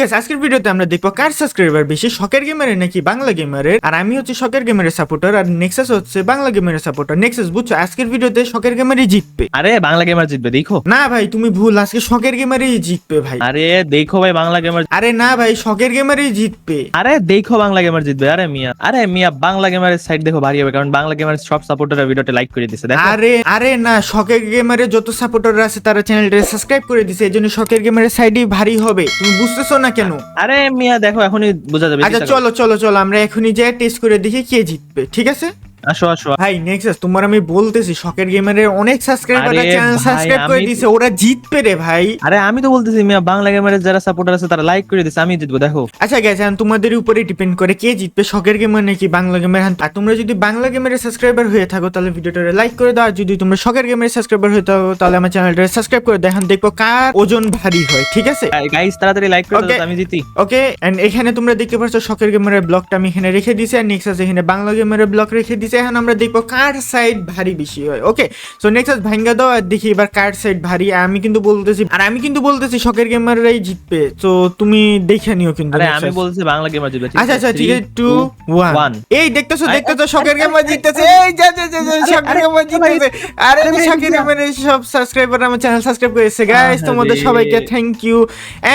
গেছে আজকের ভিডিওতে আমরা দেখব কার সাবস্ক্রাইবার বেশি শখের গেমারের নাকি বাংলা গেমারের আর আমি হচ্ছে শখের গেমারের সাপোর্টার আর নেক্সাস হচ্ছে বাংলা গেমারের সাপোর্টার নেক্সাস বুঝছ? আজকের ভিডিওতে শখের গেমারই জিতবে। আরে বাংলা গেমার জিতবে দেখো। না ভাই তুমি ভুল আজকে শখের গেমারই জিতবে ভাই। আরে দেখো ভাই বাংলা গেমার আরে না ভাই শখের গেমারই জিতবে। আরে দেখো বাংলা গেমার জিতবে। আরে মিয়া আরে মিয়া বাংলা গেমারের সাইড দেখো ভারী হবে কারণ বাংলা গেমার সব সাপোর্টাররা ভিডিওতে লাইক করে দিছে দেখো। আরে আরে না শখের গেমারের যত সাপোর্টার আছে তারা চ্যানেলটা সাবস্ক্রাইব করে দিছে এই জন্য শখের গেমারের সাইডই ভারী হবে। তুমি বুঝতেছো না কেন? আরে মিয়া দেখো এখনই বোঝা যাবে আচ্ছা চলো চলো চলো আমরা এখনই যাই টেস্ট করে দেখি কে জিতবে ঠিক আছে? আসো আসো ভাই নেক্সাস তোমার আমি বলতেছি শখের গেমারের অনেক সাবস্ক্রাইবার আরে চ্যানেল সাবস্ক্রাইব করে দিছে ওরা জিতবে রে ভাই। আরে আমি তো বলতেছি মিয়া বাংলা গেমারের যারা সাপোর্টার আছে তারা লাইক করে দিছে আমি জিতবো দেখো। আচ্ছা গেছে তোমাদের উপরে ডিপেন্ড করে কে জিতবে শখের গেমার নাকি বাংলা গেমার আর তোমরা যদি বাংলা গেমারের সাবস্ক্রাইবার হয়ে থাকো তাহলে ভিডিওটা লাইক করে দাও আর যদি তোমরা শখের গেমারের সাবস্ক্রাইবার হয়ে থাকো তাহলে আমার চ্যানেলটা সাবস্ক্রাইব করে দেখেন দেখব কার ওজন ভারী হয় ঠিক আছে? গাইস তাড়াতাড়ি লাইক করে দাও আমি জিতি। ওকে এন্ড এখানে তোমরা দেখতে পাচ্ছ শখের গেমারের ব্লকটা আমি এখানে রেখে দিছি আর নেক্সাস এখানে বাংলা গেমারের ব্লক রেখে দিছি এখন আমরা দেখব কার সাইড ভারী বেশি হয়। ওকে সো নেক্সাস ভাঙ্গা দাও আর দেখি এবার কার সাইড ভারী। আমি কিন্তু বলতেছি আর আমি কিন্তু বলতেছি শখের গেমাররাই জিতবে। তো তুমি দেখে নিও কিন্তু আরে আমি বলছি বাংলা গেমার জিতবে আচ্ছা আচ্ছা ঠিক আছে টু ওয়ান এই দেখতেছো দেখতেছো শখের গেমার জিততেছে এই যা যা যা শখের গেমার জিততেছে আরে শখের গেমারের সব সাবস্ক্রাইবার আমার চ্যানেল সাবস্ক্রাইব করেছে। গাইস তোমাদের সবাইকে থ্যাংক ইউ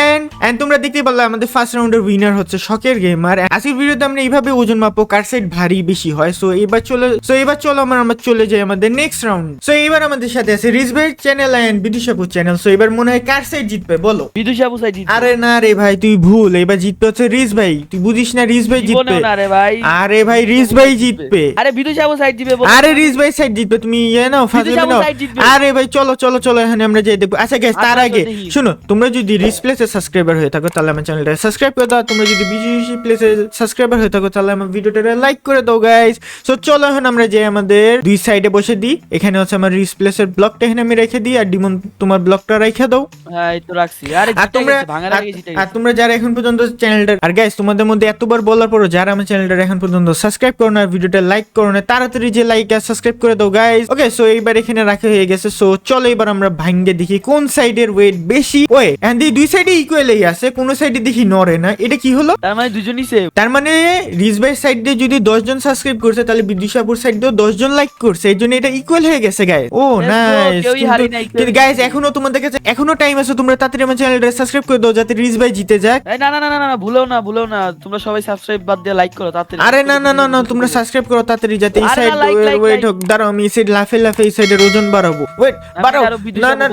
এন্ড এন্ড তোমরা দেখতেই পারলে আমাদের ফার্স্ট রাউন্ডের উইনার হচ্ছে শখের গেমার আজকের ভিডিওতে আমরা এইভাবে ওজন মাপো কার সাইড ভারী বেশি হয়। সো এবার চলো সো এবার চলো আমরা আমরা চলে যাই আমাদের নেক্সট রাউন্ড সো এবার আমাদের সাথে আছে রিজবের channel and Bidishapur channel so এবার মনে হয় কার সাইড জিতবে বলো? বিদুষা বুসাই জিতবে। আরে না রে ভাই তুই ভুল। এবার জিতবে হচ্ছে রিজ ভাই। তুই বুঝিস না রিজ ভাই জিতবে? না রে ভাই। আরে ভাই রিজ ভাই জিতবে। আরে বিদুষা বুসাই জিতবে বল। আরে রিজ ভাই সাইড জিতবে তুমি ইয়ে নাও ফাজলে নাও। আরে ভাই চলো চলো চলো এখানে আমরা যাই দেখব। আচ্ছা গাইস তার আচ্ছা, আগে। শুনো তোমরা যদি রিস প্লেসে সাবস্ক্রাইবার হয়ে থাকো তাহলে আমার চ্যানেলটা সাবস্ক্রাইব করে দাও। তোমরা যদি বিজিসি প্লেসে সাবস্ক্রাইবার হয়ে থাকো তাহলে আমার ভিডিওটা লাইক করে দাও গাইস সো চলো এখন আমরা যাই আমাদের দুই সাইডে বসে দিই। এখানে হচ্ছে আমার রিস প্লেসের ব্লকটা এখানে আমি রেখে দিই আর ডিমন তোমার ব্লকটা রেখে দাও। হ্যাঁ এই তো রাখছি। আরে আর তোমরা আর- তোমরা যারা এখন পর্যন্ত চ্যানেলটা আর গাইস তোমাদের মধ্যে এতবার বলার পরও যারা আমার চ্যানেলটা এখন পর্যন্ত সাবস্ক্রাইব করো না ভিডিওটা লাইক করো না তাড়াতাড়ি যে লাইক আর সাবস্ক্রাইব করে দাও গাইস ওকে সো এইবার এখানে রাখা হয়ে গেছে। সো চলো এবার আমরা ভাঙ্গে দেখি কোন সাইডের ওয়েট বেশি। ওয়ে এন্ড দুই সাইডে ইকুয়ালই আছে কোন সাইডে দেখি নড়ে না। এটা কি হলো? তার মানে দুজনই সেম তার মানে রিজবাই সাইড দিয়ে যদি দশ জন সাবস্ক্রাইব করছে তাহলে বিদিশাপুর সাইড দিয়েও দশ জন লাইক করছে এই জন্য এটা ইকুয়াল হয়ে গেছে গাইস ও নাইস কিন্তু গাইস এখনও তোমাদের কাছে এখনও টাইম আছে তোমরা তাড়াতাড়ি আমার চ্যানেলটা সাবস্ক্রাইব করে দাও যাতে রিজবাই জিতে যাক। না না না না না, ভুলেও না ভুলেও না। তোমরা সবাই সাবস্ক্রাইব বাদ দিয়ে লাইক করো তাড়াতাড়ি। আরে না না না না তোমরা সাবস্ক্রাইব করো তাড়াতাড়ি যাতে এই সাইড ওয়েট হোক দাঁড়াও আমি এই সাইড লাফে লাফে এই সাইডের ওজন বাড়াবো। ওয়েট বাড়াও। না না।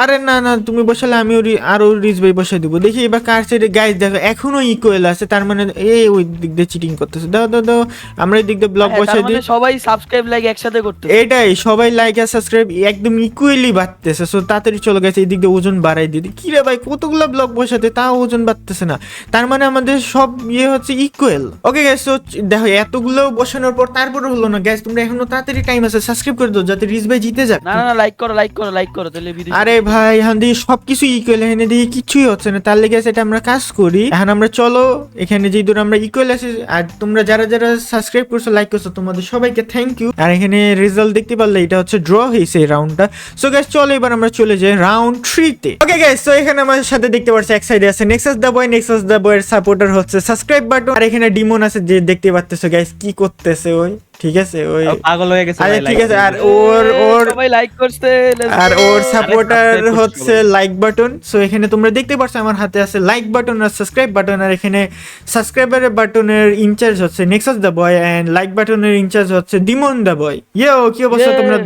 আরে না না তুমি বসালে আমিও রি- আরও রিজ ভাই বসাই দিব। দেখি এবার কার সাইডে গাইস দেখো এখনও ইকুয়াল আছে তার মানে এই ওই দিক দিয়ে চিটিং করতেছে। দাও দাও দাও আমরা এই দিক দিয়ে ব্লক হ্যাঁ, বসাই মানে সবাই সাবস্ক্রাইব লাইক একসাথে করতে এটাই সবাই লাইক আর সাবস্ক্রাইব একদম ইকুয়ালি বাড়তেছে। সো তাড়াতাড়ি চলে গেছে এই দিক দিয়ে ওজন বাড়াই কি রে ভাই কতগুলো ব্লক বসাতে তাও ওজন বাড়তেছে না। তার মানে আমাদের সব ইয়ে হচ্ছে ইকুয়াল ওকে গ্যাস সো দেখো এতগুলো বসানোর পর তারপরে হলো না। গ্যাস তোমরা এখনও তাড়াতাড়ি টাইম আছে সাবস্ক্রাইব করে দাও যাতে রিস ভাই জিতে যাক। না না লাইক করো লাইক করো লাইক করো তাহলে ভিডিও আরে ভাই এখন দিয়ে সবকিছু ইকুয়াল এখানে দিয়ে কিছুই হচ্ছে না। তার লেগে সেটা আমরা কাজ করি। এখন আমরা চলো এখানে যে দূর আমরা ইকুয়াল আছি আর তোমরা যারা যারা সাবস্ক্রাইব করছ লাইক করছ তোমাদের সবাইকে থ্যাংক ইউ আর এখানে রেজাল্ট দেখতে পারলে এটা হচ্ছে ড্র হয়েছে এই রাউন্ডটা সো গ্যাস চলো এবার আমরা চলে যাই রাউন্ড থ্রিতে ওকে গ্যাস তো এখানে আমাদের সাথে দেখতে পাচ্ছি, এক সাইডে আছে Nexus the boy Nexus the বয়ের সাপোর্টার হচ্ছে সাবস্ক্রাইব বাটন আর এখানে ডিমন আছে, যে দেখতে পাচ্তেছো গ্যাস কি করতেছে ওই? ঠিক আছে ওই পাগল হয়ে গেছে ভাই, ঠিক আছে আর ওর ওর সবাই লাইক করছে আর ওর সাপোর্টার হচ্ছে লাইক বাটন সো এখানে তোমরা দেখতে পাচ্ছ আমার হাতে আছে লাইক বাটন আর সাবস্ক্রাইব বাটন আর এখানে সাবস্ক্রাইবারের বাটনের ইনচার্জ হচ্ছে Nexus the boy and like বাটনের ইনচার্জ হচ্ছে ডিমন দ্য বয় ইয়েও কি অবস্থা তোমরা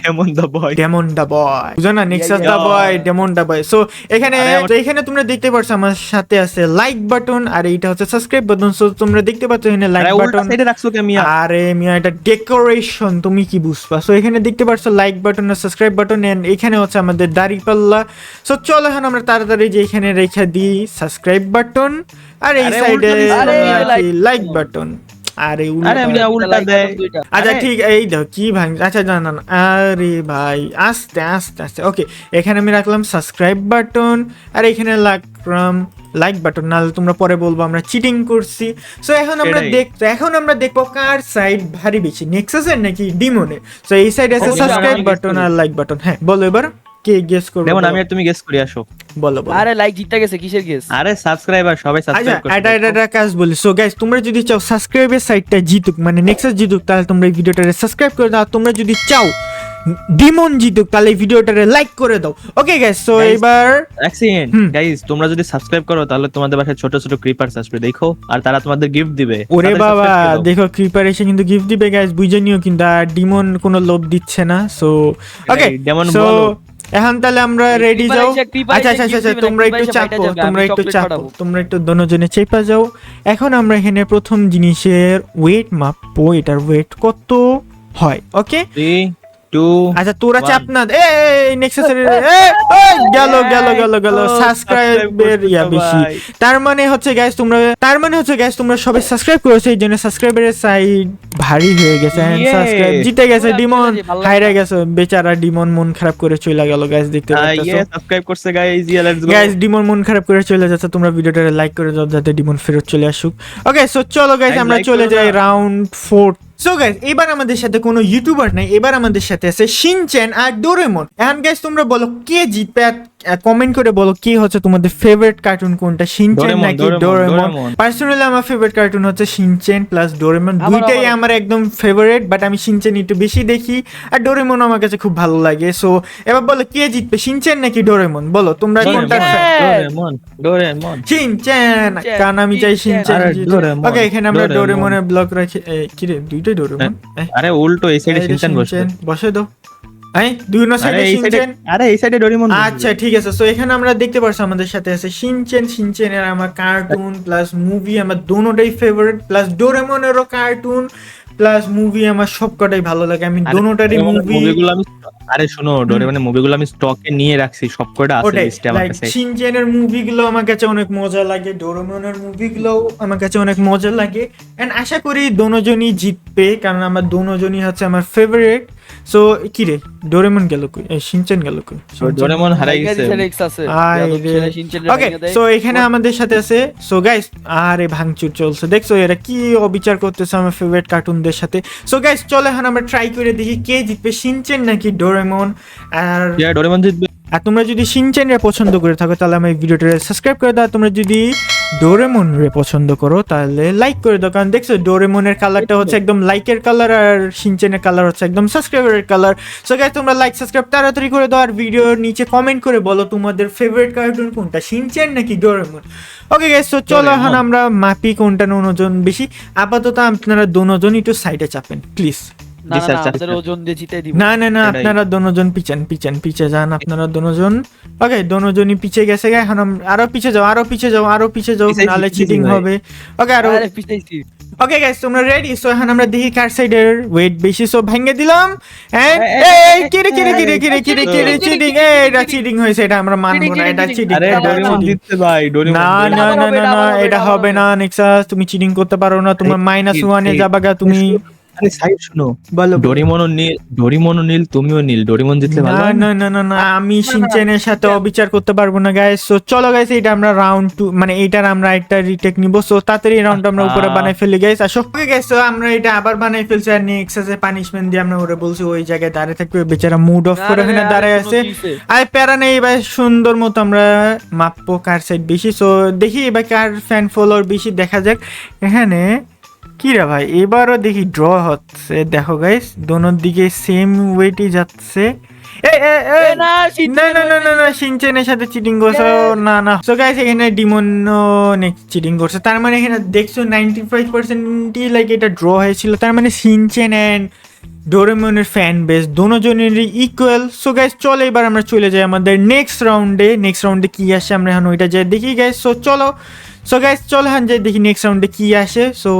Demon the boy Demon the boy বুঝো Nexus. The boy Demon the boy so এখানে আরে এখানে তোমরা দেখতে পাচ্ছ আমার সাথে আছে লাইক বাটন আর এইটা হচ্ছে সাবস্ক্রাইব বাটন সো তোমরা দেখতে পাচ্ছ এখানে লাইক বাটন সাইডে রাখছো কে মিয়া আরে মিয়া এটা ডেকোরেশন তুমি কি বুঝবা? সো এখানে দেখতে পাচ্ছ লাইক বাটন আর সাবস্ক্রাইব বাটন এন্ড এখানে হচ্ছে আমাদের দাড়িপাল্লা সো চলো এখন আমরা তাড়াতাড়ি যে এখানে রেখে দিই সাবস্ক্রাইব বাটন আর এই সাইডে লাইক বাটন আরে উল্টা উল্টা দেয়। আচ্ছা ঠিক এই দাও কি ভাঙ আচ্ছা না না আরে ভাই আস্তে আস্তে আস্তে ওকে এখানে আমি রাখলাম সাবস্ক্রাইব বাটন আর এখানে রাখলাম লাইক বাটন নাহলে তোমরা পরে বলব আমরা চিটিং করছি। সো এখন আমরা। দেখ এখন আমরা দেখব কার সাইড ভারী বেশি নেক্সাসের নাকি ডিমনের সো এই সাইড আছে সাবস্ক্রাইব বাটন আর লাইক বাটন হ্যাঁ বলো এবার। কে গেস করবে যেমন আমি আর তুমি গেস করি আসো। বলো বলো। আরে লাইক জিততে গেছে কিসের গেস আরে সাবস্ক্রাইবার সবাই আচ্ছা সাবস্ক্রাইব এটা এটা একটা কাজ বলি। সো গাইস তোমরা যদি চাও সাবস্ক্রাইবের সাইটটা জিতুক মানে নেক্সাস জিতুক তাহলে তোমরা এই ভিডিওটারে সাবস্ক্রাইব করে দাও। তোমরা যদি চাও ডিমন জিতুক তাহলে এই ভিডিওটারে লাইক করে দাও। ওকে গাইস সো এবার হুম। গাইস তোমরা যদি সাবস্ক্রাইব করো তাহলে তোমাদের বাসায় ছোট ছোট ক্রিপার্স আসবে দেখো। আর তারা তোমাদের গিফট দিবে। ওরে বাবা করে। দেখো ক্রিপার এসে কিন্তু গিফট দিবে গাইস বুঝে নিও কিন্তু আর ডিমন কোনো লোভ দিচ্ছে না সো ওকে সো বলো। এখন তাহলে আমরা রেডি যাও। আচ্ছা আচ্ছা আচ্ছা তোমরা একটু চাপো তোমরা একটু চাপো তোমরা একটু দনোজনে চেপা যাও। এখন আমরা এখানে প্রথম জিনিসের ওয়েট মাপবো এটার ওয়েট কত হয় ওকে আচ্ছা তোরা One. চাপ না এই নেক্সাসের গেল গেল গেল গেল। সাবস্ক্রাইবের ইয়া বেশি। তার মানে হচ্ছে গ্যাস তোমরা তার মানে হচ্ছে গ্যাস তোমরা সবাই সাবস্ক্রাইব করেছ এই জন্য সাবস্ক্রাইবারের সাইড ভারী হয়ে গেছে. সাবস্ক্রাইব জিতে গেছে ডিমন হাইরা গেছে। বেচারা ডিমন মন খারাপ করে চলে গেল গ্যাস দেখতে পাচ্ছো। yeah, করছে let's go. গাইস ডিমন মন খারাপ করে চলে যাচ্ছে তোমরা ভিডিওটা লাইক করে দাও যাতে ডিমন ফেরত চলে আসুক। ওকে সো চলো গাইস আমরা চলে যাই রাউন্ড ফোর সো গাইজ এবার আমাদের সাথে কোনো ইউটিউবার নেই, এবার আমাদের সাথে আছে শিনচেন আর ডোরেমন এখন গাইজ তোমরা বলো, কে জিতবে কমেন্ট করে বলো কি হচ্ছে তোমাদের ফেভারিট কার্টুন কোনটা? শিনচেন নাকি ডোরেমন। পার্সোনালি আমার ফেভারিট কার্টুন হচ্ছে শিনচেন প্লাস ডোরেমন দুইটাই আমার একদম ফেভারিট বাট আমি শিনচেন একটু বেশি দেখি। আর ডোরেমন আমার কাছে খুব ভালো লাগে। সো এবার বলো কে জিতবে শিনচেন নাকি ডোরেমন বলো তোমরা fan? Doraemon, Doraemon. শিনচেন কারণ আমি চাই শিনচেন ওকে এখানে আমরা ডোরেমন। ডোরেমনের ব্লক রাখি। কি রে দুইটাই ডোরেমন এই, আরে উল্টো এই সাইডে শিনচান বসে দাও। দুই সাইডে শিনচেন আরে এই সাইডে ডোরেমন আচ্ছা ঠিক আছে। সো এখানে আমরা দেখতে পারছি আমাদের সাথে আছে শিনচেন শিনচেনের আমার কার্টুন প্লাস মুভি আমার দোনোটাই ফেভারিট প্লাস ডোরেমনেরও কার্টুন প্লাস মুভি আমার সবকটাই ভালো লাগে। আমি দোনোটারই মুভি আমি আরে শোনো ডোরেমনের মুভিগুলো আমি স্টকে নিয়ে রাখছি সবকটা আছে লিস্টে আমার কাছে। শিনচেনের মুভিগুলো আমার কাছে অনেক মজা লাগে ডোরেমনের মুভিগুলো আমার কাছে অনেক মজা লাগে। এন্ড আশা করি দোনোজনই জিতবে কারণ আমার দোনোজনই হচ্ছে আমার ফেভারিট সো কি রে ডোরেমন গেল কই? এই শিনচেন গেল কই? ডোরেমন হারাই গেছে। ওকে সো এখানে আমাদের সাথে আছে। সো গাইস আরে ভাঙচুর চলছে। দেখছ এরা কি অবিচার করতেছে আমার ফেভারিট কার্টুনদের সাথে। সো গাইস চলো এখন আমরা ট্রাই করে দেখি কে জিতবে শিনচেন নাকি ডোরেমন আর ইয়া ডোরেমন জিতবে। আর তোমরা যদি শিনচেনরে পছন্দ করে থাকো তাহলে আমার ভিডিওটা সাবস্ক্রাইব করে দাও। তোমরা যদি ডোরেমন রে পছন্দ করো তাহলে লাইক করে দাও। কারণ দেখছ ডোরেমনের কালারটা হচ্ছে একদম লাইকের কালার আর শিনচেনের কালার হচ্ছে একদম সাবস্ক্রাইবারের কালার সো গাইস তোমরা লাইক সাবস্ক্রাইব তাড়াতাড়ি করে দাও আর ভিডিওর নিচে কমেন্ট করে বলো তোমাদের ফেভারিট কার্টুন কোনটা শিনচেন নাকি ডোরেমন ওকে গাইস তো চলো এখন আমরা মাপি কোনটা ওজন বেশি। আপাতত আপনারা দোনোজন একটু সাইডে চাপেন প্লিজ না না আমাদের ওজন দিয়ে জিতে দিব। না না না আপনারা দোনোজন পিছান পিছান পিছে যান আপনারা দোনোজন ওকে দোনোজনই পিছে গেছে এখন আরও পিছে যাও আরও পিছে যাও আরও পিছে যাও পিছাইছি, নালে চিটিং হবে। ওকে আরও পিছাইছি। ওকে গাইস তোমরা রেডি সো এখন আমরা দেখি কার সাইডের ওয়েট বেশি। সো ভেঙে দিলাম। এন্ড এ, এই কিরে কিরে কিরে কিরে কিরে কিরে cheating, চিটিং এটা চিটিং হয়েছে এটা আমরা মানবো না এটা চিটিং আরে ডোরেমন জিতছে ভাই ডোরেমন না না না না এটা না হবে। না নেক্সাস তুমি চিটিং করতে পারো না তোমার আরে, মাইনাস এই, ওয়ানে এই, যাবাগা তুমি আরে সাইড শুনো। বলো ডোরিমনও নীল ডোরিমনও নীল তুমিও নীল। ডোরিমন জিতলে ভালো না না? না না আমি সিনচেনের সাথে অবিচার করতে পারব না গাইস সো চলো গাইস এটা আমরা রাউন্ড টু মানে এইটার আমরা একটা রিটেক নিব। সো তাড়াতাড়ি রাউন্ড আমরা উপরে বানাই ফেলি গাইস আসো ওকে গাইস সো আমরা এটা আবার বানাই ফেলছি আর নেক্সট আছে পানিশমেন্ট দিয়ে আমরা ওরে বলছি ওই জায়গায় দাঁড়িয়ে থাকবে বেচারা মুড অফ করে এখানে দাঁড়ায় আছে। আর প্যারা নেই এবার সুন্দর মতো আমরা মাপবো কার সাইড বেশি। সো দেখি এবার কার ফ্যান ফলোয়ার বেশি দেখা যাক। এখানে কি রে ভাই? এবারও দেখি ড্র হচ্ছে। দেখো গাইস দোনোর দিকে সেম ওয়েটই যাচ্ছে। না না না না না না সিনচেনের সাথে চিটিং করছে। না না। সো গাইস এখানে ডিমন চিটিং করছে। তার মানে এখানে দেখছ নাইনটি ফাইভ পার্সেন্টই লাইক এটা ড্র হয়েছিল। তার মানে সিনচেন অ্যান্ড ডোরেমনের ফ্যান বেস দোনোজনেরই ইকুয়াল সো গাইস চলো এবার আমরা চলে যাই আমাদের নেক্সট রাউন্ডে নেক্সট রাউন্ডে কি আসে আমরা এখন ওইটা যাই দেখি গাইস সো চলো সো গাইস চলো এখন যাই দেখি নেক্সট রাউন্ডে কি আসে। সো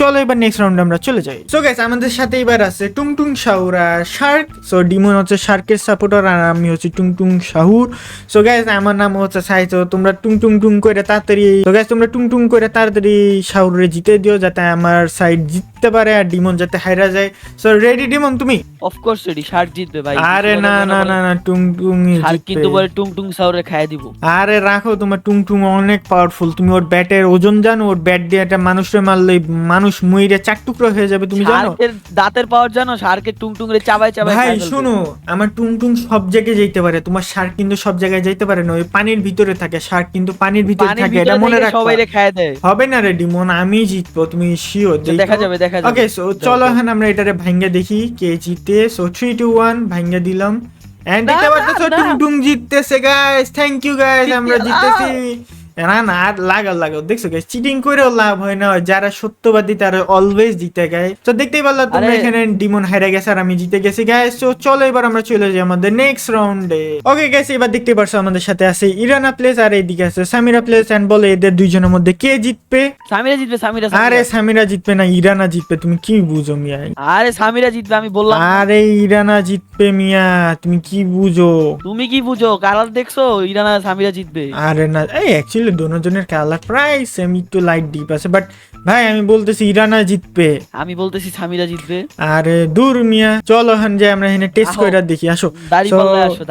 চলো এবার নেক্সট রাউন্ডে আমরা চলে যাই। সো গাইস আমাদের সাথে এবার আছে টুংটুং শাহুর আর শার্ক। সো ডিমন হচ্ছে শার্কের সাপোর্টার আর আমি হচ্ছি টুংটুং শাহুর সো গাইস আমার নাম হচ্ছে সাইতো। তোমরা টুং টুং করে তাড়াতাড়ি সো গাইস তোমরা টুং টুং করে তাড়াতাড়ি শাহুরে জিতে দিও যাতে আমার সাইড জিততে পারে আর ডিমন যাতে হাইরা যায়। সো রেডি ডিমন তুমি? অফ কোর্স রেডি শার্ট জিতবে ভাই। আরে না না না না টুং টুং শার্ট কিন্তু বলে টুং টুং সাউরে খাইয়ে দিব। আরে রাখো তোমার টুং টুং অনেক পাওয়ারফুল তুমি ওর ব্যাটের ওজন জানো? ওর ব্যাট দিয়ে একটা মানুষের মারলে মানুষ মুইরে চার টুকরো হয়ে যাবে তুমি জানো? দাঁতের পাওয়ার জানো? শার্কের টুং টুং রে চাবাই চাবাই ভাই শুনো আমার টুনটুন সব জায়গায় যাইতে পারে। তোমার শার্ক কিন্তু সব জায়গায় যাইতে পারে না ওই পানির ভিতরে থাকে। শার্ক কিন্তু পানির ভিতরে থাকে এটা মনে রাখো সবাই রে খায় দেয়। হবে না রে ডিমন আমি জিতবো তুমি শিওর দেখা যাবে দেখা যাবে। ওকে সো চলো এখন আমরা এটারে ভাঙ্গা দেখি কে জিতে। সো থ্রি টু ওয়ান ভাঙ্গা দিলাম। এন্ড দেখতে পাচ্ছ না। টুং জিততেছে গাইস থ্যাংক ইউ গাইস আমরা জিতে- জিতেছি। না না আর লাগাও লাগাও। দেখছ গাইস চিটিং করেও লাভ হয় না। যারা সত্যবাদী তারা অলওয়েজ জিতে গায় তো দেখতেই পারলা তোমরা এখানে ডিমন হেরে গেছে আর আমি জিতে গেছি গাইস তো চলো এবার আমরা চলে যাই আমাদের নেক্সট রাউন্ডে ওকে গাইস এবার দেখতে পারছ আমাদের সাথে আছে ইরানা প্লেস আর এইদিকে আছে সামিরা প্লেস এন্ড বলে এদের দুইজনের মধ্যে কে জিতবে? সামিরা জিতবে সামিরা আরে সামিরা। জিতবে না ইরানা জিতবে। তুমি কি বুঝো মিয়া? আরে সামিরা জিতবে আমি বললাম। আরে ইরানা জিতবে মিয়া তুমি কি বুঝো? তুমি কি বুঝো? কালার দেখছ ইরানা সামিরা জিতবে? আরে না এই অ্যাকচুয়ালি দুজনের কালার প্রায় সেম একটু লাইট ডিপ আছে। বাট ভাই আমি বলতেছি ইরানা জিতবে। আমি বলতেছি সামিরা জিতবে। আরে দূর মিয়া। চলো হান যে আমরা এখানে টেস্ট। করে দেখি আসো।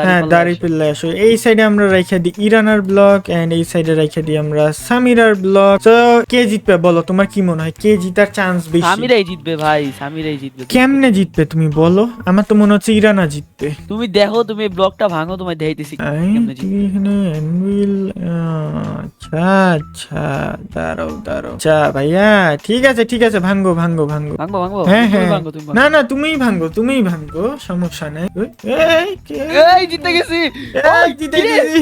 হ্যাঁ দাড়ি আসো। আসো। এই সাইডে আমরা রেখে দিই ইরানার ব্লক এন্ড এই সাইডে রেখে দিই আমরা সামিরার ব্লক তো কে জিতবে বলো তোমার কি মনে হয়? কে জিতার চান্স বেশি? সামিরাই জিতবে ভাই সামিরাই জিতবে। কেমনে জিতবে তুমি বলো? আমার তো মনে হচ্ছে ইরানা জিতবে। তুমি দেখো তুমি ব্লকটা ভাঙো তোমায় দেখাইতেছি কেমনে জিতবে। এখানে অ্যানভিল আচ্ছা আচ্ছা দাঁড়াও দাঁড়াও। আচ্ছা ভাইয়া ঠিক আছে ঠিক আছে ভাঙ্গো ভাঙ্গো ভাঙ্গো ভাঙবো ভাঙবো? হ্যাঁ হ্যাঁ। তুমি না না তুমিই ভাঙ্গো তুমিই ভাঙ্গো সমস্যা নাই। এই, কে- এই জিতে গেছি। এই, জিতে গেছি।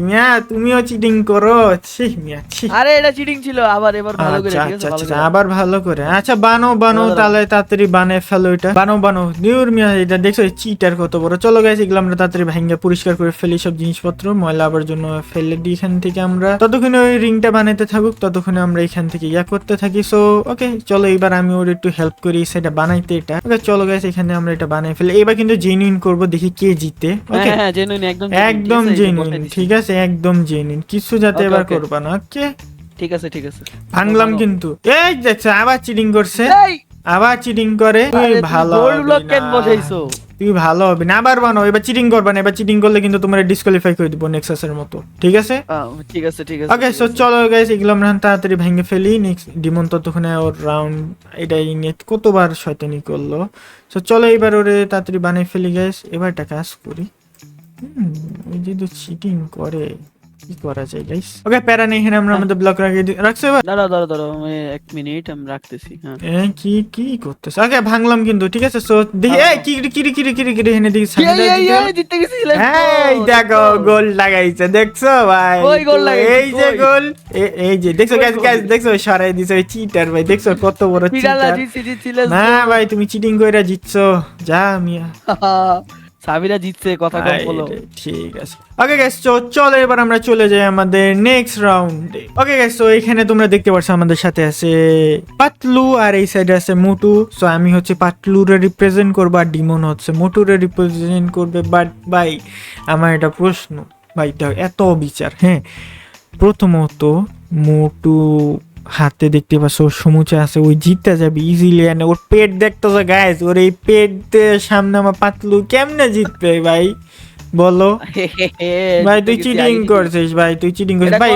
মিয়া তুমিও চিটিং করো। ছি মিয়া ছি। আরে এটা চিটিং ছিল। আবার এবার ভালো করে আচ্ছা ঠিক আচ্ছা আছে ভালো আচ্ছা করে। আবার ভালো করে। আচ্ছা বানো বানো তাহলে তাড়াতাড়ি বানে ফেলো এটা। বানো বানো নিউর মিয়া এটা দেখছ চিটার কত বড়। চলো গাইস এগুলো আমরা তাড়াতাড়ি ভাঙ্গা পরিষ্কার করে ফেলি সব জিনিসপত্র। ময়লা আবার জন্য ফেলে দিই এখান থেকে। আমরা ততক্ষণে ওই রিংটা বানাইতে থাকুক ততক্ষণে আমরা এখান থেকে ইয়া করতে থাকি। সো ওকে চলো এবার আমি ওর একটু হেল্প করি সেটা বানাইতে এটা। ওকে চলো গাইস এখানে আমরা এটা বানাই ফেলি। এবার কিন্তু জেনুইন করব দেখি কে জিতে। হ্যাঁ ওকে হ্যাঁ একদম ঠিক আছে, জেনুইন ঠিক আছে একদম জেনুইন কিছু যাতে এবার. করবা না ওকে ঠিক আছে ঠিক আছে। ভাঙলাম কিন্তু। এই দেখছ আবার চিটিং করছে। আবার চিটিং করে। তুই ভালো গোল্ড হবি ব্লক কেন বসাইছো? তুই ভালো হবে। না আবার বানো এবার চিটিং করবা না এবার চিটিং করলে কিন্তু তোমার ডিসকোয়ালিফাই করে দিব নেক্সাসের মতো। ঠিক আছে? ঠিক আছে ঠিক আছে ওকে সো চলো গাইস এগুলো আমরা তাড়াতাড়ি ভেঙে ফেলি। নেক্সট ডিমন ততক্ষণে ওর রাউন্ড এটাই নিয়ে কতবার শয়তানি করল। সো চলো এবার ওরে তাড়াতাড়ি বানিয়ে ফেলি গাইস এবার একটা কাজ করি। হুম, ওই যে তো চিটিং করে। কি করা যায় গাইস ওকে প্যারা নেই এখানে আমরা আমাদের ব্লক রাখি। রাখছো এবার? দাঁড়াও দাঁড়াও দাঁড়াও আমি এক মিনিট আমি রাখতেছি হ্যাঁ। কি কি করতেছ? ওকে ভাঙলাম কিন্তু ঠিক আছে? সো দেখি এই কি কি কি কি কি এখানে দেখি সামনে এই, জিতে গেছি দেখো গোল লাগাইছে দেখছ ভাই? কই গোল লাগাইছে, এই যে গোল এই যে দেখছ গোল? গ্যাস দেখছ সরাই দিছে ওই চিটার ভাই দেখছ কত বড় চিটার না ভাই তুমি চিটিং কইরা জিতছো। যা মিয়া। সাবিরা জিতছে কথা কম বলো ঠিক আছে। ওকে গাইস তো চলো এবার আমরা চলে যাই আমাদের নেক্সট রাউন্ডে ওকে গাইস তো এখানে তোমরা দেখতে পাচ্ছ আমাদের সাথে আছে পাতলু আর এই সাইডে আছে মোটু। সো আমি হচ্ছে পাতলুরে রিপ্রেজেন্ট করব আর ডিমন হচ্ছে মোটুরে রিপ্রেজেন্ট করবে। বাট ভাই আমার এটা প্রশ্ন। ভাই এত বিচার হ্যাঁ? প্রথমত মোটু হাতে দেখতে পাচ্ছ ওর সমুচে আছে ওই জিততে যাবে ইজিলি এনে ওর পেট দেখতেছো গাইস ওর এই পেট সামনে আমার পাতলু কেমনে জিতবে ভাই? বলো। ভাই তুই চিটিং করছিস ভাই তুই চিটিং করছিস। ভাই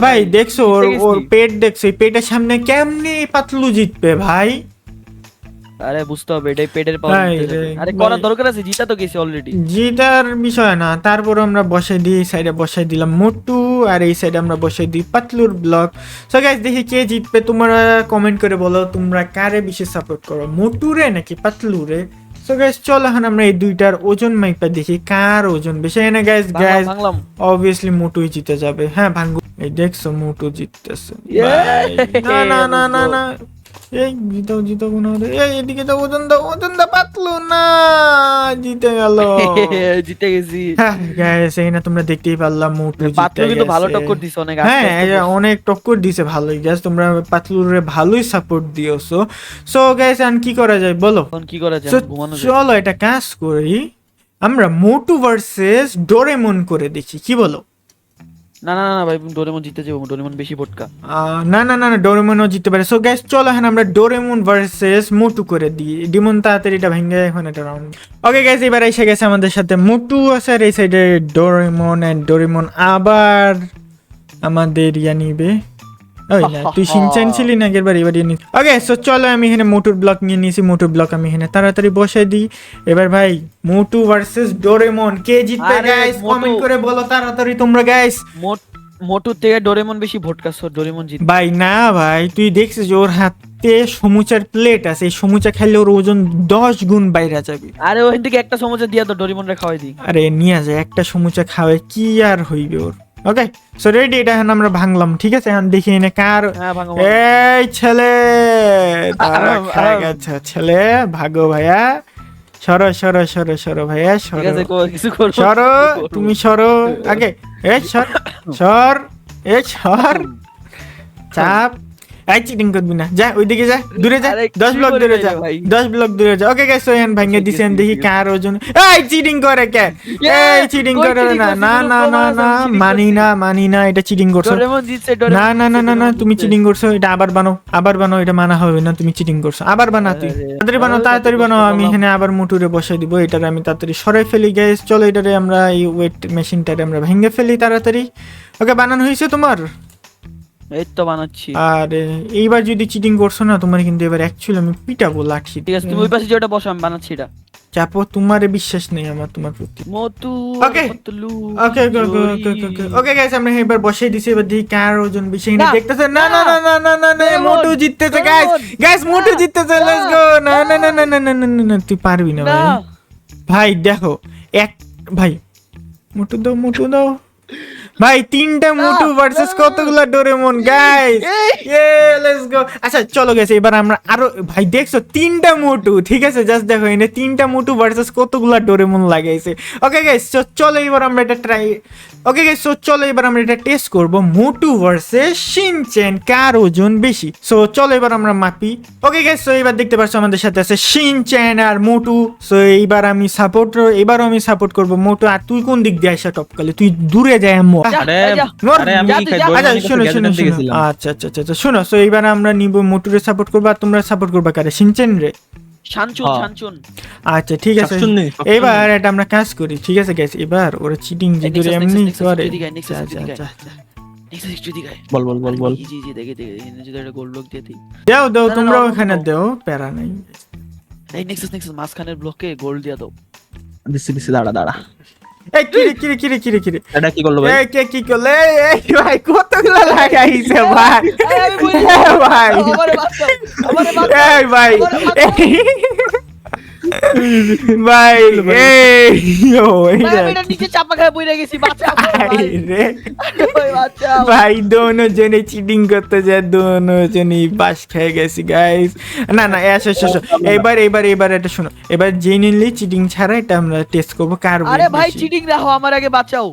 ভাই, দেখছ ওর ওর পেট দেখছ পেটের সামনে কেমনে পাতলু জিতবে ভাই? আরে বুঝতে হবে এটাই পেটের পাওয়ার আরে করার দরকার আছে জিতা তো গেছি অলরেডি জিতার বিষয় না তারপর আমরা বসাই দিই এই সাইডে বসাই দিলাম মোটু আর এই সাইডে আমরা বসাই দিই পাতলুর ব্লক সো গাইস দেখি কে জিতবে তোমরা কমেন্ট করে বলো তোমরা কারে বেশি সাপোর্ট করো মোটুরে নাকি পাতলুরে? সো গাইস চলো এখন আমরা এই দুইটার ওজন মাইপা দেখি কার ওজন বেশি। এনে গাইস গাইস অবভিয়াসলি মোটুই জিতে যাবে। হ্যাঁ ভাঙ্গু এই দেখছ মোটু জিততেছে। না না না না না। এই জিতো জিতো কোনো এই এদিকে তো ওজন দা ওজন দা পাতলু না জিতে গেল। জিতে গেছি। হ্যাঁ গাইস এই না তোমরা দেখতেই পারলাম মোটু কিন্তু ভালো টক্কর দিছে অনেক হ্যাঁ করছে। অনেক টক্কর দিছে ভালোই গ্যাস তোমরা পাতলুরে ভালোই সাপোর্ট দিয়েছ। সো গাইস আর কি করা যায় বলো? এখন কি করা যায় চলো এটা কাজ করি। আমরা মোটু ভার্সেস ডোরেমন করে দেখি কি বলো? না না না, ভাই, ডোরেমন জিতে যাব, ডোরেমন বেশি ভোটকা। না না না না ডোরেমনও জিততে পারে। সো গ্যাস চলো এখন আমরা ডোরেমন ভার্সেস মোটু করে দিই। ডিমন, তাড়াতাড়ি এটা ভেঙে এখন এটা রাউন্ড ওকে গ্যাস এবার এসে গেছে আমাদের সাথে মোটু আছে আর এই সাইডে ডোরেমন এন্ড ডোরেমন আবার আমাদের ইয়া নিবে। ওই না তুই সিনচান ছিলি না আগের বার এবার ইয়ে ওকে সো চলো আমি এখানে মোটর ব্লক নিয়ে নিয়েছি মোটর ব্লক আমি এখানে তাড়াতাড়ি বসাই দিই। এবার ভাই মোটু ভার্সেস ডোরেমন কে জিতবে গাইস কমেন্ট করে বলো তাড়াতাড়ি তোমরা গাইস মোটুর থেকে ডোরেমন বেশি ভোটকাস ডোরেমন জিত ভাই না ভাই তুই দেখছিস ওর হাতে সমুচার প্লেট আছে এই সমুচা খাইলে ওর ওজন দশ গুণ বাইরে যাবে। আরে ওই থেকে একটা সমুচা দিয়া তো ডোরেমন রে খাওয়াই দিই। আরে নিয়ে যায় একটা সমুচা খাওয়াই কি আর হইবে ওর? ওকে সো রেডি এটা এখন আমরা ভাঙলাম ঠিক আছে? এখন দেখি এনে কার হ্যাঁ এই ছেলে! গেছে ছেলে ভাগো ভাইয়া। সরো সরো সরো সরো ভাইয়া সরো। সরো তুমি সরো। আগে এ সর সর এ সর। চাপ চিটিং করবি না। যা ওইদিকে যা দূরে যা দশ ব্লক দূরে যা দশ ব্লক দূরে যা। ওকে ভাঙে দিছেন দেখি কার ওজন। এই চিটিং করে কে? এই চিটিং করে না না না না না মানি না মানি না এটা চিটিং করছ। না না না না না তুমি চিটিং করছ এটা আবার বানাও আবার বানাও এটা মানা হবে না তুমি চিটিং করছ। আবার বানা তুই। তাড়াতাড়ি বানাও তাড়াতাড়ি বানাও আমি। এখানে আবার মুটুরে বসাই দিব এটারে আমি তাড়াতাড়ি সরাই ফেলি গ্যাস চলো এটারে আমরা এই ওয়েট মেশিনটারে আমরা ভেঙে ফেলি তাড়াতাড়ি। ওকে বানানো হয়েছে তোমার? এই তো বানাচ্ছি আর এইবার যদি চিটিং করছ না তোমার কিন্তু এবার অ্যাকচুয়ালি আমি পিটাবো লাঠি ঠিক আছে তুমি ওই পাশে যে ওটা বসো আমি বানাচ্ছি এটা চাপো তোমারে বিশ্বাস নেই আমার তোমার প্রতি মতু ওকে ওকে ওকে ওকে ওকে গাইস আমরা এবার দিছি এবার দেখি কার ওজন বেশি না, দেখতেছেন না না না, না না না না মোটু জিততেছে গাইস গাইস মোটু জিততেছে লেটস গো না না না না না না না না তুই পারবি না না ভাই ভাই দেখো এক ভাই মোটু দাও মোটু দাও ভাই তিনটা মোটু ভার্সেস কতগুলা ডোরেমন গাইস এ লেটস গো আচ্ছা চলো গেছে এবার আমরা আরও ভাই দেখছ তিনটা মোটু ঠিক আছে? জাস্ট দেখো এনে তিনটা মোটু ভার্সেস কতগুলা ডোরেমন লাগাইছে। ওকে গাইস চলো এবার আমরা এটা ট্রাই ওকে গাইস সো চলো এবার আমরা এটা টেস্ট করব। মোটু ভার্সেস শিনচেন কার ওজন বেশি? সো চলো এবার আমরা মাপি। ওকে গাইস সো এবার দেখতে পাচ্ছ আমাদের সাথে আছে শিনচেন আর মোটু। সো এইবার আমি সাপোর্ট এবারও আমি সাপোর্ট করব মোটু। আর তুই কোন দিক দিয়ে আসা টপকালে তুই দূরে যায় আম্মু আচ্ছা কাজ করি ঠিক আছে এবার ওরা চিটিং এমনি গোল ব্লক দাও তোমরা ওখানে দাও। প্যারা নাই। এই ব্লকে গোল দিয়ে দাও। দিছি দিছি দাঁড়া দাঁড়া। এই কিরে কিরে কিরে কিরে কিরে? এটা কি করল ভাই? কে কি করলে? এই, এই ভাই কতগুলো লাগাইছে ভাই? ভাই। এই ভাই। ভাই এই ও এই এটা নিচে চাপা খায় গেছি বাঁচাও ভাই। রে ভাই, বাঁচাও। ভাই দোনো জনে চিটিং করতে যায় দোনো জনে বাস খেয়ে গেছি গাইস না না এসো এসো। এবার এবার এবার এটা শোনো এবার জেনুইনলি চিটিং ছাড়া এটা আমরা টেস্ট করব কার আরে ভাই। চিটিং রাখো আমার আগে বাঁচাও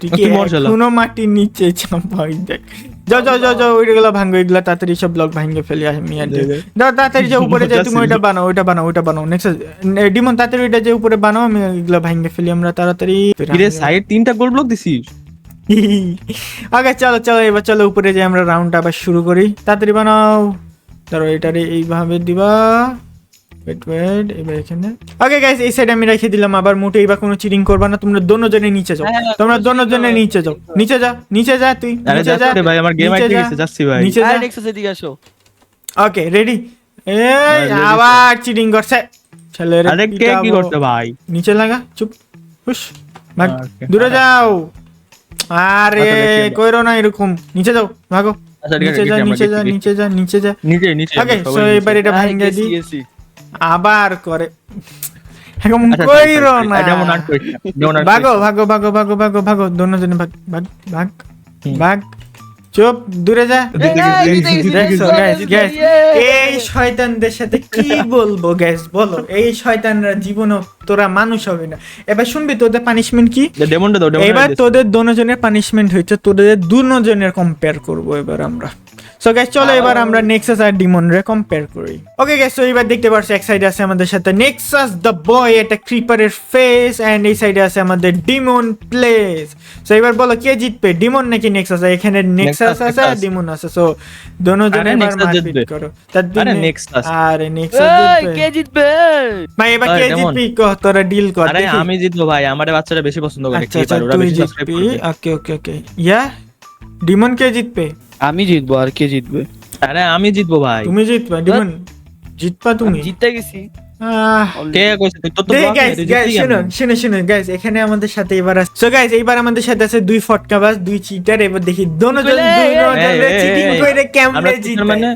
তুই কি কি মরছিলাম? এখনও মাটির নিচে চাপাই দেখ যাও যাও যাও যাও ওইগুলো ভাঙো এগুলো তাড়াতাড়ি সব ব্লক ভাঙে ফেলি আমি আর দে, দে। যাও তাড়াতাড়ি যাও উপরে যাও তুমি ওইটা বানাও ওইটা বানাও ওইটা বানাও নেক্সট ডিমন তাড়াতাড়ি ওইটা যে উপরে বানাও আমি এগুলো ভাঙে ফেলি আমরা তাড়াতাড়ি সাইড তিনটা গোল ব্লক দিছিস? আগে চলো চলো এবার চলো উপরে আমরা রাউন্ড আবার শুরু করি। তাড়াতাড়ি বানাও। ধরো এটারে এইভাবে দিবা। ওয়েট ওয়েট এবার এখানে। ওকে গাইস এই সাইড আমি রেখে দিলাম আবার মোটে এবার কোনো চিটিং করবা না তোমরা দোনো জনে নিচে যাও। হ্যাঁ, তোমরা কোনো দোনো জনে নিচে যাও। নিচে যা নিচে যা তুই নিচে যা ভাই আমার গেম আইতে গেছে যাচ্ছি ভাই। নিচে যা। নেক্সাস এদিকে আসো। ওকে রেডি এই আবার চিটিং করছে। ছেলের আরে কে কি করতে ভাই? নিচে লাগা চুপ হুশ ভাগ দূরে যাও। আরে আচ্ছা, কইরো না এরকম নিচে যাও ভাগো। আচ্ছা নিচে যা নিচে যা। নিচে যা নিচে যা। নিচে নিচে ওকে সো এবার এটা আরে, ভাঙ্গে গেছি, দি গেছি। আবার করে। এখন কইরো না। ভাগো ভাগো ভাগো ভাগো ভাগো ভাগো দুজনে ভাগ ভাগ ভাগ ভাগ চুপ দূরে যা। এই শয়তানদের সাথে কি বলব গ্যাস বলো? এই শয়তানরা জীবনও তোরা মানুষ হবে না। এবার শুনবি তোদের পানিশমেন্ট কি? এবার তোদের দুজনের পানিশমেন্ট হয়েছে তোদের দুজনের কম্পেয়ার করব এবার আমরা। সো গাইস চলো এবার আমরা নেক্সাস আর ডিমন রে কম্পেয়ার করি। ওকে গাইস তো এবার দেখতে পারছ এক সাইডে আছে আমাদের সাথে নেক্সাস দ্য বয় এটা ক্রিপারের ফেস এন্ড এই সাইডে আছে আমাদের ডিমন প্লেস সো এবার বলো কে জিতবে? ডিমন নাকি নেক্সাস এখানে নেক্সাস আছে আর ডিমন আছে। সো দোনো আরে, এবার মারপিট করো। তার আরে Nexus। আরে নেক্সাস জিতবে। কে জিতবে? ভাই এবার কে। জিতবি? কহ তোরা ডিল কর আরে আমি জিতবো ভাই আমারে বাচ্চারা বেশি পছন্দ করে আচ্ছা কি আচ্ছা ওরা বেশি সাবস্ক্রাইব করবে। ওকে ওকে ওকে ইয়া ডিমন কে জিতবে? আমি জিতবো আর কে জিতবে? আরে আমি জিতবো ভাই। তুমি জিতবে ডিমন। জিতবা তুমি। জিততে গেছি। এখানে আমাদের সাথে এবার সো গাইস এইবার আমাদের সাথে আছে দুই ফটকাবাজ দুই চিটার এবার দেখি দোনো জন এই, চিটিং করে কেমনে আমরা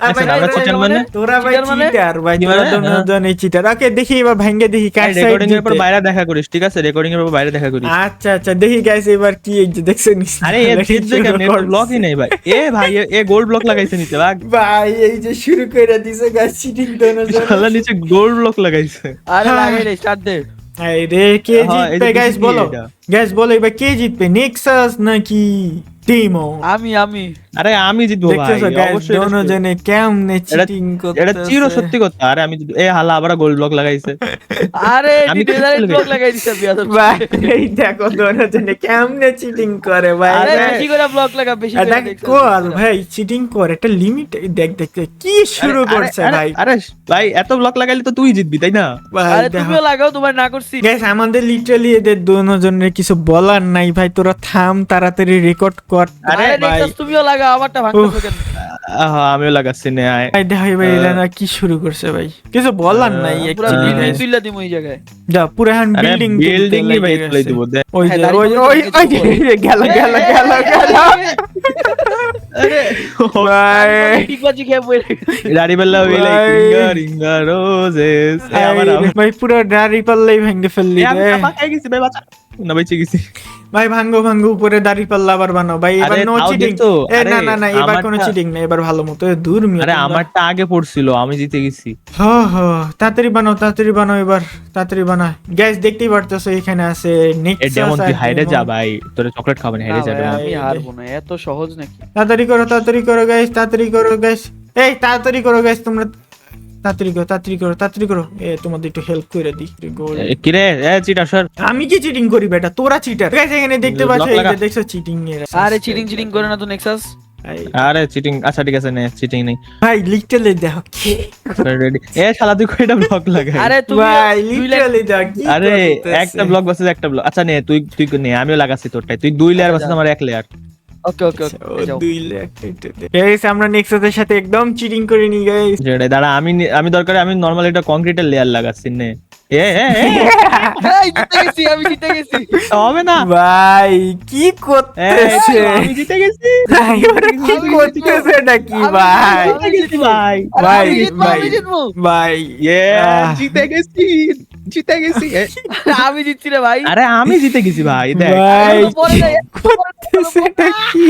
আচ্ছা, তোরা- মানে? ভাই cheater? চিটার ভাই তোরা? চিটার ওকে দেখি এবার ভাঙ্গে দেখি কার সাইড রেকর্ডিং এর পর বাইরে দেখা করিস ঠিক আছে? রেকর্ডিং এর পর বাইরে দেখা করিস। আচ্ছা আচ্ছা দেখি গাইস এবার কি এই যে দেখছেন? আরে এ জিতবে কেমনে? ব্লকই নেই ভাই। এ ভাই এ- এ গোল্ড ব্লক লাগাইছে নিচে ভাগ। ভাই এই যে শুরু করে দিছে গাইস চিটিং দোনোজন শালা নিচে গোল্ড ব্লক লাগাইছে। আরে হ্যাঁ। লাগাই রে স্টার্ট দে। এই কে হ্যাঁ, এই যে জিতবে গাইস দেখি বলো। এটা। গাইস বলো এবার কে জিতবে? নেক্সাস নাকি? টিমো আমি আমি। আরে আমি জিতবো ভাই অবশ্যই এটা- কেমনে এটা- চিটিং এটা চির সত্যি কথা। আরে আমি এ হালা আবার গোল্ড ব্লক লাগাইছে। আরে আমি ব্লক লাগাই দিছে ভাই এই দেখো কেমনে চিটিং করে ভাই। আরে আরে- বেশি করে ব্লক লাগা বেশি করে এটা। ভাই চিটিং কর একটা লিমিট দেখ দেখ কি শুরু করছে ভাই। আরে ভাই এত ব্লক লাগাইলে তো তুই জিতবি তাই না? ভাই আরে তুমিও লাগাও তোমার না করছি। গাইস আমাদের লিটারালি এদের দোনোজনের কিছু বলার নাই ভাই তোরা থাম তাড়াতাড়ি রেকর্ড কর। আরে নেক্সাস তুমিও লাগাও আমারটা ভাঙতেছো কেন? আমিও লাগাচ্ছি নে ভাই এরা না কি শুরু করছে ভাই? কিছু বলার নাই আহ, পুরো তুইলা দিমু এই জায়গায়। যা পুরো এখন বিল্ডিং বিল্ডিং ই ভাই তুলে দিব ওই হ্যাঁ, যে ওই ওই ওই গেল গেল গেল গেল। আরে ভাই। ঠিকবাজি খেয়ে বই দাড়ি বেলা হইলে ভাই। রিঙ্গা রিঙ্গা রোজেস আমার ভাই পুরো দাড়ি পাল্লাই ভেঙে ফেললি আমি গেছি ভাই বাঁচা। না বেঁচে গেছি। ভাই ভাঙ্গো ভাঙ্গো উপরে দাড়ি পাল্লা আবার বানাও। ভাই এবার নো চিটিং এ না না না এবার কোনো চিটিং না এবার ভালো মতো। দূর মিয়া আরে আমারটা আগে পড়ছিল আমি জিতে গেছি। হ হ তাড়াতাড়ি বানাও তাড়াতাড়ি বানাও এবার তাড়াতাড়ি বানা গ্যাস দেখতেই পারতেছো এখানে আছে ডেমন তুই হাইরে যা ভাই। তোর চকলেট খাবেন হাইরে যা ভাই, ডেমন। আমি হারবো না এত সহজ নাকি? তাড়াতাড়ি করো তাড়াতাড়ি করো গাইস তাড়াতাড়ি করো গাইস এই তাড়াতাড়ি করো গাইস তোমরা তাড়াতাড়ি করো তাড়াতাড়ি করো তাড়াতাড়ি করো। এ তোমাদের একটু হেল্প করে দিই। গোল। এ, কিরে এ চিটা সর আমি কি চিটিং করি বেটা? তোরা চিটার গাইস এখানে দেখতে পাচ্ছ এই যে দেখছ চিটিং এর। আরে চিটিং চিটিং করে না তো নেক্সাস আরে চিটিং আচ্ছা ঠিক আছে নে চিটিং নেই। ভাই লিটারালি দেখো কি। রেডি এ শালা তুই কয়টা ব্লক লাগাই আরে তুমি ভাই লিটারালি দেখো আরে। একটা ব্লক বাসে একটা ব্লক আচ্ছা নে তুই তুই নে আমিও লাগাচ্ছি তোরটাই। তুই দুই লেয়ার বাসে আমার এক লেয়ার ওকে ওকে আচ্ছা, ও ওকে যাও। দুই লাখ গাইস আমরা নেক্সাসের সাথে একদম চিটিং করে নি গাইস দাঁড়া আমি আমি দরকার আমি নরমাল এটা কংক্রিটের লেয়ার লাগাচ্ছি নে। আমি জিতে গেছি। হবে না। ভাই কি করতেছে? আমি জিতে গেছি। ভাই ওরা কি করতেছে নাকি ভাই। ভাই ভাই, ভাই। ভাই। জিতে গেছি জিতে গেছি। আমি জিতছি রে ভাই। আরে আমি জিতে গেছি ভাই দেখ। ভাই কি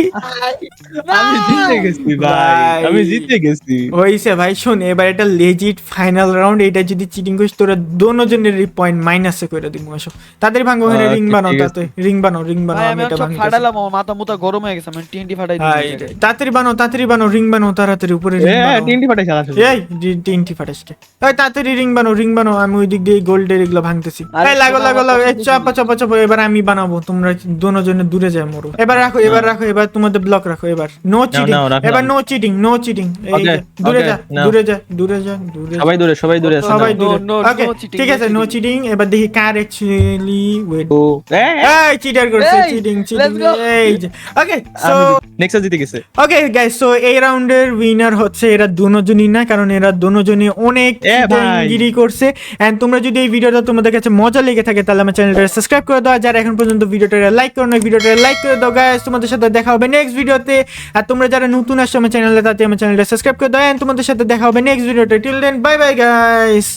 আমি জিতে গেছি ভাই। আমি জিতে গেছি। হইছে ভাই শোন এবার এটা লেজিট ফাইনাল রাউন্ড এটা যদি চিটিং করিস তোরা দোনোজনের পয়েন্ট মাইনাসে করে দিব আসো। তাদের ভাঙো Okay, রিং বানাও তাতে। রিং বানাও রিং বানাও আমি আমি এটা ফাটালাম আমার মাথা মুথা গরম হয়ে গেছে আমি টিএনটি ফাটাই দিই তাড়াতাড়ি বানাও তাড়াতাড়ি বানাও রিং বানাও তাড়াতাড়ি উপরে রিং বানাও। তিনটি ফাটাই এই ফাটাসকে এই তাড়াতাড়ি রিং বানাও রিং বানাও আমি ওই দিক দিয়ে গোল্ডের এগুলো ভাঙতেছি। এই লাগো লাগো লাগো এই কথা চাপা চাপা চাপা এবার আমি বানাবো তোমরা দোনোজনে দূরে যায় মরো। এবার রাখো এবার রাখো এবার তোমাদের ব্লক রাখো এবার। No cheating. এবার নো চিটিং নো চিটিং দূরে যা। দূরে যা দূরে যা দূরে যা। সবাই দূরে সবাই দূরে আছে সবাই দূরে ওকে ঠিক no আছে নো cheating. চিটিং এবার দেখি কার অ্যাকচুয়ালি ওয়েট ও এই চিটার করছে চিটিং চিটিং let's go. এই ওকে সো নেক্সট জিতে গেছে ওকে গাইস সো এই রাউন্ডের উইনার হচ্ছে এরা দুজনই না কারণ এরা দুজনই অনেক। গিরি করছে এন্ড তোমরা যদি এই ভিডিওটা তোমাদের কাছে মজা লেগে থাকে তাহলে আমার চ্যানেলটা সাবস্ক্রাইব করে দাও যারা এখন পর্যন্ত ভিডিওটা লাইক করো না ভিডিওটা লাইক করে দাও গাইস তোমাদের সাথে দেখা হবে নেক্সট ভিডিওতে আর তোমরা যারা নতুন আসছো আমার চ্যানেলে তাতে আমার চ্যানেলটা সাবস্ক্রাইব করে দাও এন্ড তোমাদের সাথে দেখা হবে নেক্সট ভিডিওতে till then bye bye guys